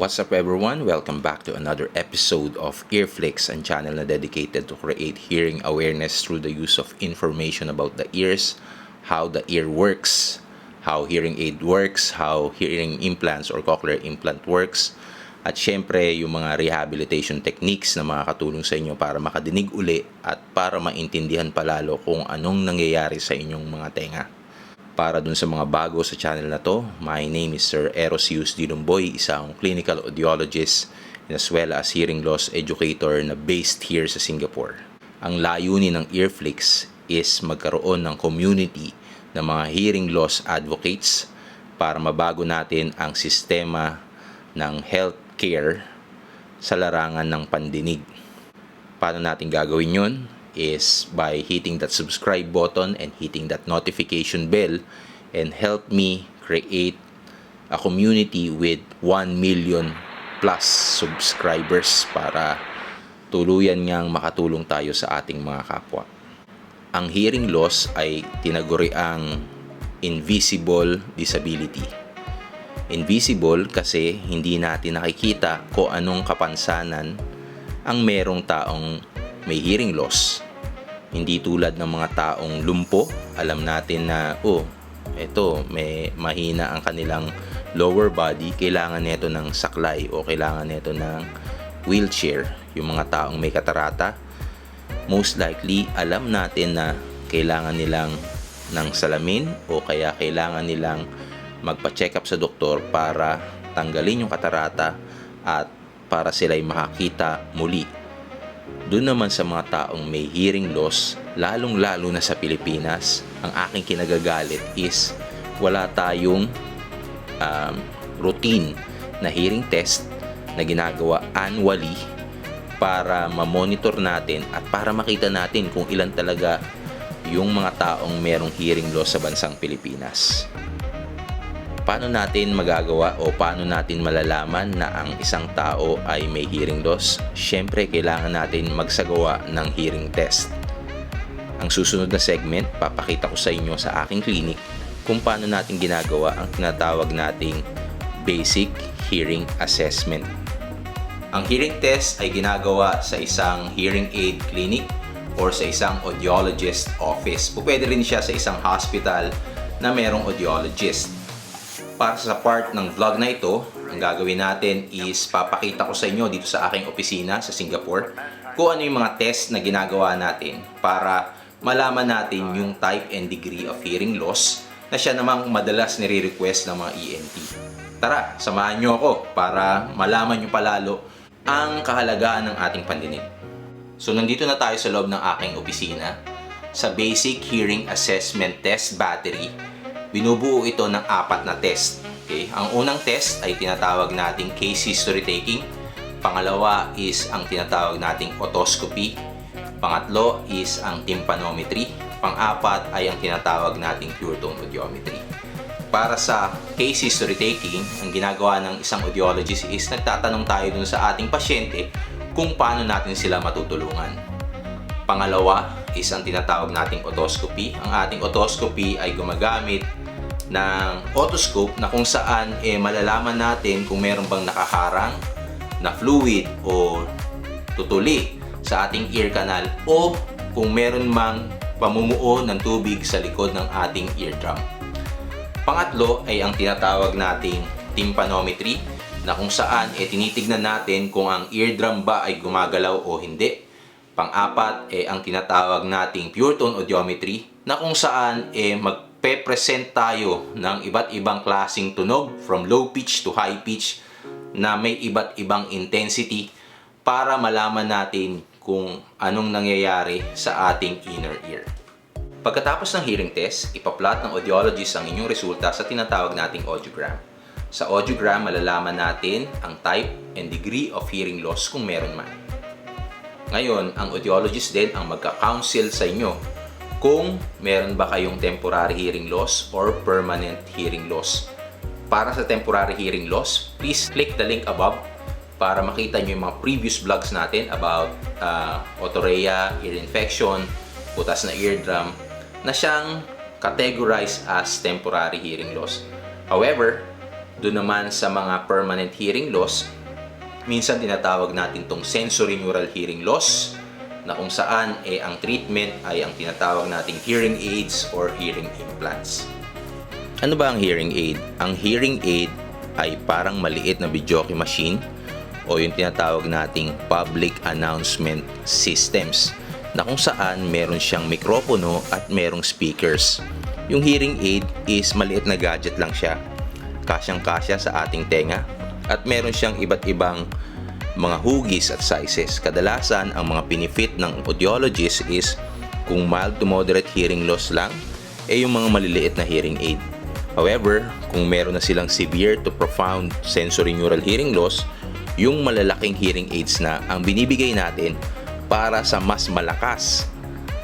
What's up everyone? Welcome back to another episode of Earflix, ang channel na dedicated to create hearing awareness through the use of information about the ears, how the ear works, how hearing aid works, how hearing implants or cochlear implant works, at syempre yung mga rehabilitation techniques na makakatulong sa inyo para makadinig uli at para maintindihan palalo kung anong nangyayari sa inyong mga tenga. Para dun sa mga bago sa channel na to, my name is Sir Erosius Dilumboy, isang clinical audiologist as well as hearing loss educator na based here sa Singapore. Ang layunin ng Earflix is magkaroon ng community ng mga hearing loss advocates para mabago natin ang sistema ng healthcare sa larangan ng pandinig. Paano natin gagawin yun? Is by hitting that subscribe button and hitting that notification bell and help me create a community with 1 million plus subscribers para tuluyan ngang makatulong tayo sa ating mga kapwa. Ang hearing loss ay tinaguri ang invisible disability. Invisible kasi hindi natin nakikita kung anong kapansanan ang merong taong may hearing loss. Hindi tulad ng mga taong lumpo, alam natin na, oh, eto, may mahina ang kanilang lower body, kailangan nito ng saklay o kailangan nito ng wheelchair. Yung mga taong may katarata, most likely, alam natin na kailangan nilang ng salamin o kaya kailangan nilang magpa-check up sa doktor para tanggalin yung katarata at para sila'y makakita muli doon naman sa mga taong may hearing loss, lalong-lalo na sa Pilipinas, ang aking kinagagalit is wala tayong um, routine na hearing test na ginagawa annually para ma-monitor natin at para makita natin kung ilan talaga yung mga taong merong hearing loss sa bansang Pilipinas paano natin magagawa o paano natin malalaman na ang isang tao ay may hearing loss? Siyempre, kailangan natin magsagawa ng hearing test. Ang susunod na segment, papakita ko sa inyo sa aking clinic kung paano natin ginagawa ang tinatawag nating basic hearing assessment. Ang hearing test ay ginagawa sa isang hearing aid clinic or sa isang audiologist office. Pwede rin siya sa isang hospital na merong audiologist para sa part ng vlog na ito, ang gagawin natin is papakita ko sa inyo dito sa aking opisina sa Singapore kung ano yung mga test na ginagawa natin para malaman natin yung type and degree of hearing loss na siya namang madalas nire-request ng mga ENT. Tara, samahan nyo ako para malaman nyo palalo ang kahalagaan ng ating pandinig. So nandito na tayo sa loob ng aking opisina sa Basic Hearing Assessment Test Battery binubuo ito ng apat na test. Okay? Ang unang test ay tinatawag nating case history taking. Pangalawa is ang tinatawag nating otoscopy. Pangatlo is ang tympanometry. Pang-apat ay ang tinatawag nating pure tone audiometry. Para sa case history taking, ang ginagawa ng isang audiologist is nagtatanong tayo dun sa ating pasyente kung paano natin sila matutulungan. Pangalawa is ang tinatawag nating otoscopy. Ang ating otoscopy ay gumagamit ng otoscope na kung saan eh, malalaman natin kung meron bang nakaharang na fluid o tutuli sa ating ear canal o kung meron mang pamumuo ng tubig sa likod ng ating eardrum. Pangatlo ay ang tinatawag nating tympanometry na kung saan eh, tinitignan natin kung ang eardrum ba ay gumagalaw o hindi Pang-apat eh, ang tinatawag nating pure tone audiometry na kung saan eh magpe-present tayo ng iba't ibang klasing tunog from low pitch to high pitch na may iba't ibang intensity para malaman natin kung anong nangyayari sa ating inner ear. Pagkatapos ng hearing test, ipaplot ng audiologist ang inyong resulta sa tinatawag nating audiogram. Sa audiogram, malalaman natin ang type and degree of hearing loss kung meron man. Ngayon, ang audiologist din ang magka-counsel sa inyo kung meron ba kayong temporary hearing loss or permanent hearing loss. Para sa temporary hearing loss, please click the link above para makita nyo yung mga previous vlogs natin about uh, otorrhea, ear infection, butas na eardrum, na siyang categorized as temporary hearing loss. However, Doon naman sa mga permanent hearing loss, minsan tinatawag natin tong sensory neural hearing loss na kung saan eh ang treatment ay ang tinatawag nating hearing aids or hearing implants. Ano ba ang hearing aid? Ang hearing aid ay parang maliit na videoke machine o yung tinatawag nating public announcement systems na kung saan meron siyang mikropono at merong speakers. Yung hearing aid is maliit na gadget lang siya. Kasyang-kasya sa ating tenga at meron siyang iba't ibang mga hugis at sizes. Kadalasan, ang mga pinifit ng audiologist is kung mild to moderate hearing loss lang, eh yung mga maliliit na hearing aid. However, kung meron na silang severe to profound sensory neural hearing loss, yung malalaking hearing aids na ang binibigay natin para sa mas malakas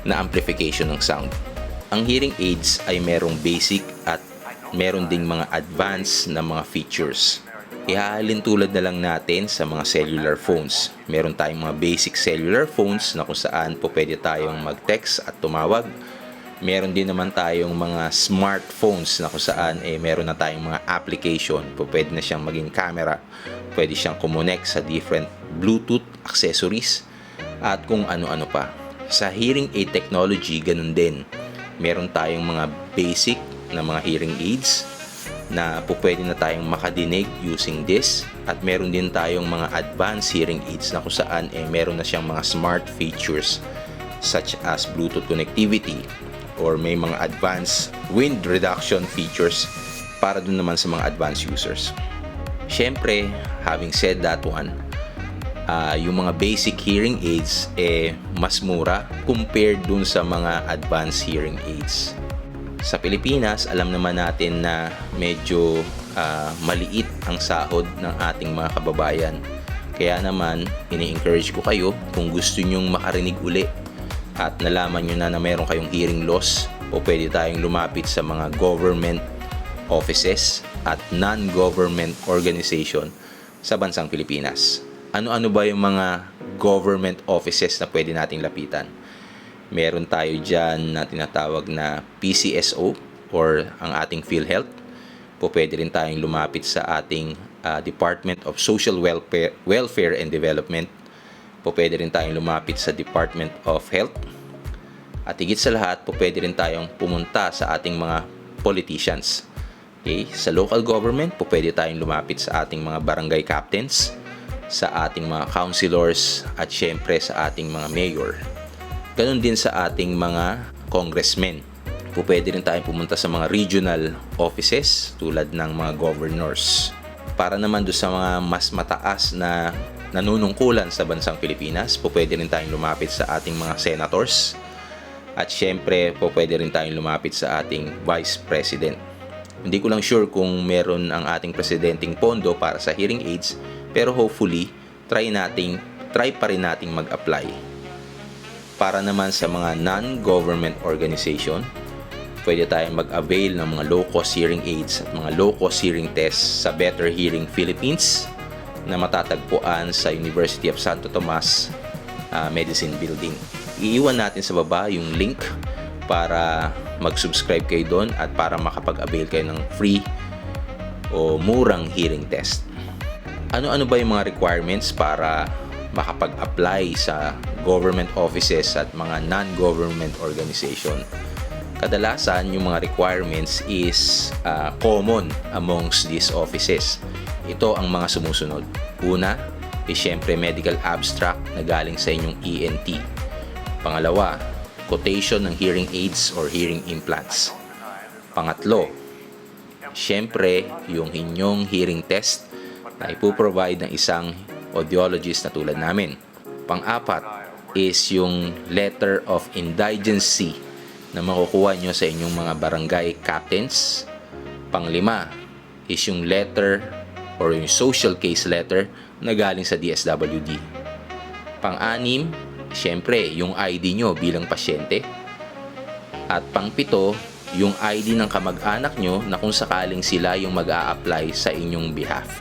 na amplification ng sound. Ang hearing aids ay merong basic at meron ding mga advanced na mga features. Ihahalin tulad na lang natin sa mga cellular phones. Meron tayong mga basic cellular phones na kung saan po pwede tayong mag-text at tumawag. Meron din naman tayong mga smartphones na kung saan eh, meron na tayong mga application. Po pwede na siyang maging camera. Pwede siyang kumonek sa different Bluetooth accessories at kung ano-ano pa. Sa hearing aid technology, ganun din. Meron tayong mga basic na mga hearing aids na po pwede na tayong makadinig using this at meron din tayong mga advanced hearing aids na kung saan eh, meron na siyang mga smart features such as Bluetooth connectivity or may mga advanced wind reduction features para dun naman sa mga advanced users. Siyempre, having said that one, ah, yung mga basic hearing aids eh mas mura compared dun sa mga advanced hearing aids. Sa Pilipinas, alam naman natin na medyo ah, maliit ang sahod ng ating mga kababayan. Kaya naman, ini-encourage ko kayo kung gusto nyong makarinig uli at nalaman nyo na na meron kayong hearing loss o pwede tayong lumapit sa mga government offices at non-government organization sa bansang Pilipinas. Ano-ano ba yung mga government offices na pwede nating lapitan? Meron tayo dyan na tinatawag na PCSO or ang ating PhilHealth. Po pwede rin tayong lumapit sa ating ah, Department of Social Welfare, Welfare and Development. Po pwede rin tayong lumapit sa Department of Health. At higit sa lahat, po pwede rin tayong pumunta sa ating mga politicians. Okay? Sa local government, po pwede tayong lumapit sa ating mga barangay captains, sa ating mga councilors, at syempre sa ating mga mayor. Ganon din sa ating mga congressmen. Po pwede rin tayong pumunta sa mga regional offices tulad ng mga governors. Para naman do sa mga mas mataas na nanunungkulan sa bansang Pilipinas, po pwede rin tayong lumapit sa ating mga senators, at syempre, po pwede rin tayong lumapit sa ating Vice President. Hindi ko lang sure kung meron ang ating presidenteng pondo para sa hearing aids, pero hopefully, try nating, try pa rin nating mag-apply. Para naman sa mga non-government organization, pwede tayong mag-avail ng mga low-cost hearing aids at mga low-cost hearing tests sa Better Hearing Philippines na matatagpuan sa University of Santo Tomas ah, Medicine Building. Iiwan natin sa baba yung link para mag-subscribe kayo doon at para makapag-avail kayo ng free o murang hearing test. Ano-ano ba yung mga requirements para makapag-apply sa government offices at mga non-government organization? Kadalasan, yung mga requirements is ah, common amongst these offices. Ito ang mga sumusunod. Una, is syempre medical abstract na galing sa inyong ENT. Pangalawa, quotation ng hearing aids or hearing implants. Pangatlo, syempre yung inyong hearing test na ipoprovide ng isang audiologist na tulad namin. Pang-apat is yung letter of indigency na makukuha nyo sa inyong mga barangay captains. Panglima is yung letter or yung social case letter na galing sa DSWD. Pang-anim, syempre, yung ID nyo bilang pasyente. At pang-pito, yung ID ng kamag-anak nyo na kung sakaling sila yung mag apply sa inyong behalf.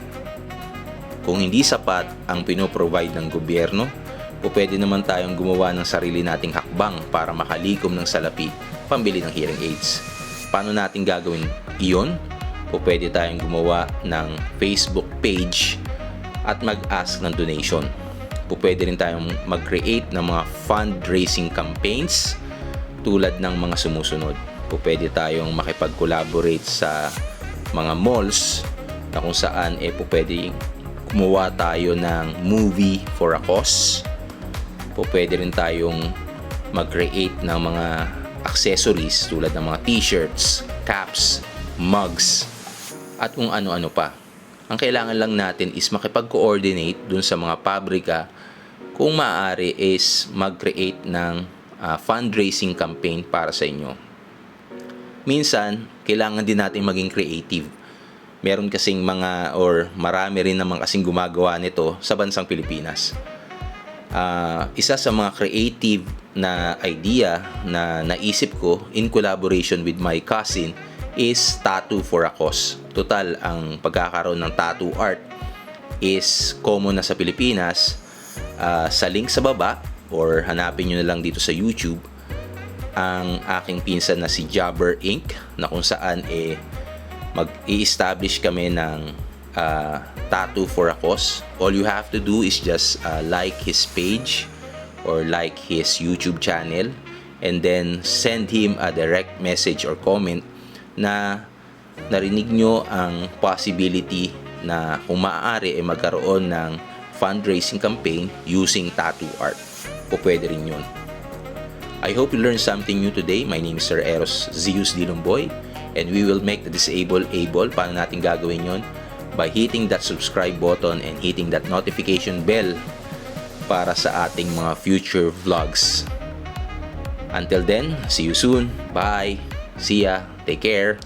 Kung hindi sapat ang pinoprovide ng gobyerno, o pwede naman tayong gumawa ng sarili nating hakbang para makalikom ng salapi pambili ng hearing aids. Paano natin gagawin iyon? o pwede tayong gumawa ng Facebook page at mag-ask ng donation. Po pwede rin tayong mag-create ng mga fundraising campaigns tulad ng mga sumusunod. Po pwede tayong makipag-collaborate sa mga malls na kung saan eh po pwede kumuha tayo ng movie for a cause. Po pwede rin tayong mag-create ng mga accessories tulad ng mga t-shirts, caps, mugs, at kung ano-ano pa. Ang kailangan lang natin is makipag-coordinate dun sa mga pabrika kung maaari is mag-create ng ah, fundraising campaign para sa inyo. Minsan, kailangan din natin maging creative. Meron kasing mga or marami rin naman kasing gumagawa nito sa bansang Pilipinas. Ah, isa sa mga creative na idea na naisip ko in collaboration with my cousin is tattoo for a cause. Total, ang pagkakaroon ng tattoo art is common na sa Pilipinas. Ah, sa link sa baba or hanapin nyo na lang dito sa YouTube ang aking pinsan na si Jabber Inc. na kung saan eh mag-i-establish kami ng ah, tattoo for a cause. All you have to do is just ah, like his page or like his YouTube channel and then send him a direct message or comment na narinig nyo ang possibility na kung maaari ay magkaroon ng fundraising campaign using tattoo art. O pwede rin yun. I hope you learned something new today. My name is Sir Eros Zeus Dilumboy and we will make the disabled able. Paano natin gagawin yon? By hitting that subscribe button and hitting that notification bell para sa ating mga future vlogs. Until then, see you soon. Bye. See ya. Take care.